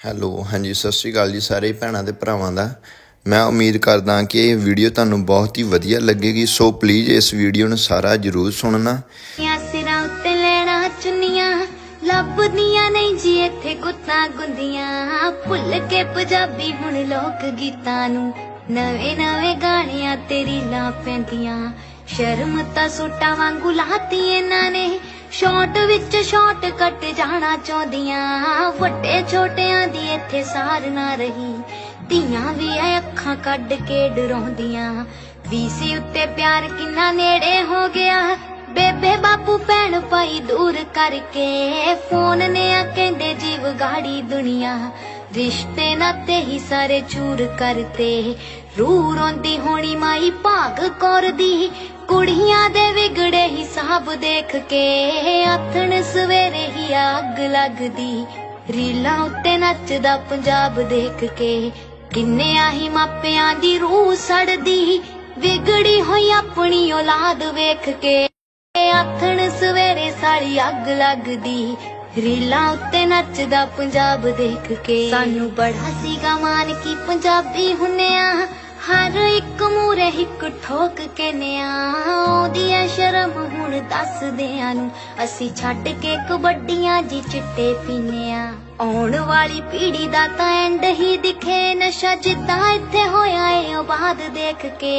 Hello, ਹਾਂਜੀ, ਸਤਿ ਸ਼੍ਰੀ ਅਕਾਲ ਜੀ ਸਾਰੇ ਭੈਣਾਂ ਤੇ ਭਰਾਵਾਂ ਦਾ। ਮੈਂ ਉਮੀਦ ਕਰਦਾ ਕਿ ਇਹ ਵੀਡੀਓ ਤੁਹਾਨੂੰ ਬਹੁਤ ਹੀ ਵਧੀਆ ਲੱਗੇਗੀ, ਸੋ ਪਲੀਜ਼ ਇਸ ਵੀਡੀਓ ਨੂੰ ਸਾਰਾ ਜਰੂਰ ਸੁਣਨਾ। ਸਿਰਾਂ ਉੱਤੇ ਲੈਣਾ ਚੁੰਨੀਆਂ, ਲੱਭਦੀਆਂ ਨਹੀਂ ਜੀ ਇੱਥੇ ਗੁੱਤਾਂ ਗੁੰਦੀਆਂ। ਭੁੱਲ ਕੇ ਪੰਜਾਬੀ ਹੁਣ ਲੋਕ ਗੀਤਾਂ ਨੂੰ, ਨਵੇਂ ਨਵੇਂ ਗਾਣਿਆਂ ਤੇ ਰੀਲਾਂ ਪੈਂਦੀਆਂ। ਸ਼ਰਮ ਤਾਂ ਸੂਟਾਂ ਵਾਂਗੂ ਲਾਤੀ ਇਹਨਾਂ ਨੇ ਸ਼ਾਰਟ ਵਿੱਚ ਸ਼ਾਰਟ ਕੱਟ ਜਾਣਾ ਚਾਹੁੰਦੀਆਂ। ਵੱਡੇ ਛੋਟਿਆਂ ਦੀ ਇੱਥੇ ਸਾਰ ਨਾ ਰਹੀ। ਧੀਆਂ ਵੀ ਐ ਅੱਖਾਂ ਕੱਢ ਕੇ ਡਰਾਉਂਦੀਆਂ। ਵੀਸੀ ਉੱਤੇ ਪਿਆਰ ਕਿੰਨਾ ਨੇੜੇ ਹੋ ਗਿਆ। ਬੇਬੇ ਬਾਪੂ ਭੈਣ ਭਾਈ ਦੂਰ ਕਰਕੇ। ਫੋਨ ਨੇ ਆ ਕਹਿੰਦੇ ਜੀਵ ਗਾੜੀ ਦੁਨੀਆ। ਰਿਸ਼ਤੇ ਨਾਤੇ ਹੀ ਸਾਰੇ ਚੂਰ ਕਰਤੇ। ਰੂਹ ਰੋਂਦੀ ਹੋਣੀ ਮਾਈ ਭਾਗ ਕੌਰ ਦੀ ਕੁੜੀਆਂ ਦੇ ਵਿਗੜੇ ਹਿਸਾਬ ਦੇਖ ਕੇ ਆਥਣ ਸਵੇਰੇ ਹੀ ਅੱਗ ਲੱਗਦੀ। ਰੀਲਾਂ ਉੱਤੇ ਨੱਚਦਾ ਪੰਜਾਬ ਦੇਖ ਕੇ। ਕਿੰਨੇ ਆਹੀ ਮਾਪਿਆਂ ਦੀ ਰੂਹ ਸੜਦੀ। ਵਿਗੜੀ ਹੋਈ ਆਪਣੀ ਔਲਾਦ ਵੇਖ ਕੇ ਆਥਣ ਸਵੇਰੇ ਸਾਰੀ ਅੱਗ ਲੱਗਦੀ। ਰੀਲਾਂ ਉੱਤੇ ਨੱਚਦਾ ਪੰਜਾਬ ਦੇਖ ਕੇ। ਸਾਨੂੰ ਬੜਾ ਸੀਗਾ ਮਾਨ ਕੀ ਪੰਜਾਬੀ ਹੁੰਨਿਆ ਹਰ ਇੱਕ ਮੂਰੇ ਇੱਕ ਠੋਕ ਕੇ ਨਿਆ ਉਹਦੀ ਐ ਸ਼ਰਮ ਹੁਣ ਦੱਸਦਿਆਂ ਨੂੰ। ਅਸੀਂ ਛੱਡ ਕੇ ਕਬੱਡੀਆਂ ਜੀ ਚਿੱਟੇ ਪੀਨਿਆ ਆਉਣ ਵਾਲੀ ਪੀੜ੍ਹੀ ਦਾ ਤਾਂ ਐਂਡ ਹੀ ਦਿਖੇ ਨਸ਼ਾ, ਜਿੱਦਾਂ ਇੱਥੇ ਹੋਇਆ ਏ ਆਬਾਦ ਦੇਖ ਕੇ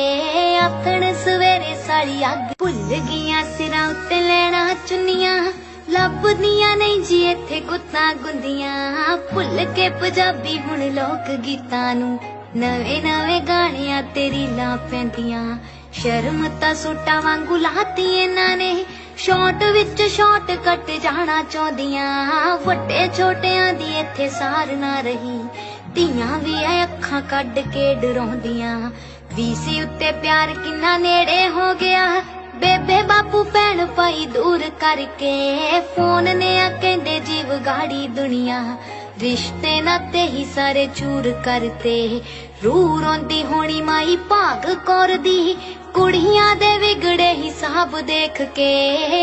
ਆਥਣ ਸਵੇਰੇ ਸਾਰੀ ਅੱਗ ਭੁੱਲ ਗਈਆਂ, ਸਿਰਾਂ ਉੱਤੇ ਲੈਣਾ ਚੁੰਨੀਆਂ। ਲੱਭਦੀਆਂ ਨਹੀਂ ਜੀ ਇੱਥੇ ਗੁੱਤਾਂ ਗੁੰਦੀਆਂ, ਭੁੱਲ ਕੇ ਪੰਜਾਬੀ ਹੁਣ ਲੋਕ ਗੀਤਾਂ ਨੂੰ। ਨਵੇਂ ਨਵੇਂ ਗਾਣਿਆਂ ਤੇ ਰੀਲਾਂ ਪੈਂਦੀਆਂ। ਸ਼ਰਮ ਤਾਂ ਸੂਟਾਂ ਵਾਂਗੂ ਲਾਤੀ ਇਹਨਾਂ ਨੇ। ਸ਼ਾਰਟ ਵਿੱਚ ਸ਼ਾਰਟ ਕੱਟ ਜਾਣਾ ਚਾਹੁੰਦੀਆਂ। ਵੱਡੇ ਛੋਟਿਆਂ ਦੀ ਇੱਥੇ ਸਾਰ ਨਾ ਰਹੀ। ਧੀਆਂ ਵੀ ਐ ਅੱਖਾਂ ਕੱਢ ਕੇ ਡਰਾਉਂਦੀਆਂ। ਵੀਸੀ ਉੱਤੇ ਪਿਆਰ ਕਿੰਨਾ ਨੇੜੇ ਹੋ ਗਿਆ। ਬੇਬੇ ਬਾਪੂ ਭੈਣ ਭਾਈ ਦੂਰ ਕਰਕੇ। ਫੋਨ ਨੇ ਆ ਕਹਿੰਦੇ ਜੀਵ ਗਾੜੀ ਦੁਨੀਆ। ਰਿਸ਼ਤੇ ਨਾਤੇ ਹੀ ਸਾਰੇ ਚੂਰ ਕਰਤੇ। ਰੂਹ ਰੋਂਦੀ ਹੋਣੀ ਮਾਈ ਭਾਗ ਕੌਰ ਦੀ ਕੁੜੀਆਂ ਦੇ ਵਿਗੜੇ ਹਿਸਾਬ ਦੇਖ ਕੇ।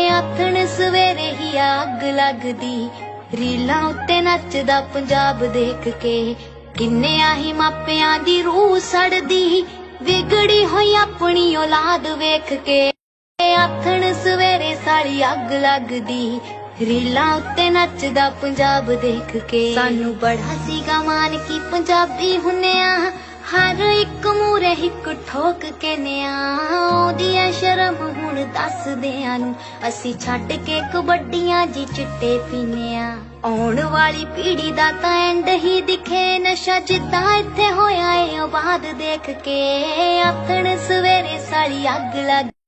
ਆਥਣ ਸਵੇਰੇ ਹੀ ਅੱਗ ਲੱਗਦੀ। ਰੀਲਾਂ ਉੱਤੇ ਨੱਚਦਾ ਪੰਜਾਬ ਦੇਖ ਕੇ। ਕਿੰਨੇ ਆਹੀ ਮਾਪਿਆਂ ਦੀ ਰੂਹ ਸੜਦੀ। ਵਿਗੜੀ ਹੋਈ ਆਪਣੀ ਔਲਾਦ ਵੇਖ ਕੇ। ਆਥਣ ਸਵੇਰੇ ਸਾਰੀ ਅੱਗ ਲੱਗਦੀ। ਰੀਲਾਂ ਉੱਤੇ ਨੱਚਦਾ ਪੰਜਾਬ ਦੇਖ ਕੇ। ਸਾਨੂੰ ਬੜਾ ਸੀਗਾ ਮਾਨ ਕੀ ਪੰਜਾਬੀ ਹੁੰਨਿਆ। ਹਰ ਇੱਕ ਮੂਰੇ ਇੱਕ ਠੋਕ ਕੇ ਨਿਆ। ਉਹਦੀ ਐ ਸ਼ਰਮ ਹੁਣ ਦੱਸਦਿਆਂ ਨੂੰ ਅਸੀਂ ਛੱਡ ਕੇ ਕਬੱਡੀਆਂ ਜੀ ਚਿੱਟੇ ਪੀਨਿਆ। ਆਉਣ ਵਾਲੀ ਪੀੜੀ ਦਾ ਤਾਂ ਐਂਡ ਹੀ ਦਿਖੇ। ਨਸ਼ਾ ਜਿੱਦਾਂ ਇੱਥੇ ਹੋਇਆ ਏ ਆਬਾਦ ਦੇਖ ਕੇ। ਆਥਣ ਸਵੇਰੇ ਸਾਲੀ ਅੱਗ ਲੱਗ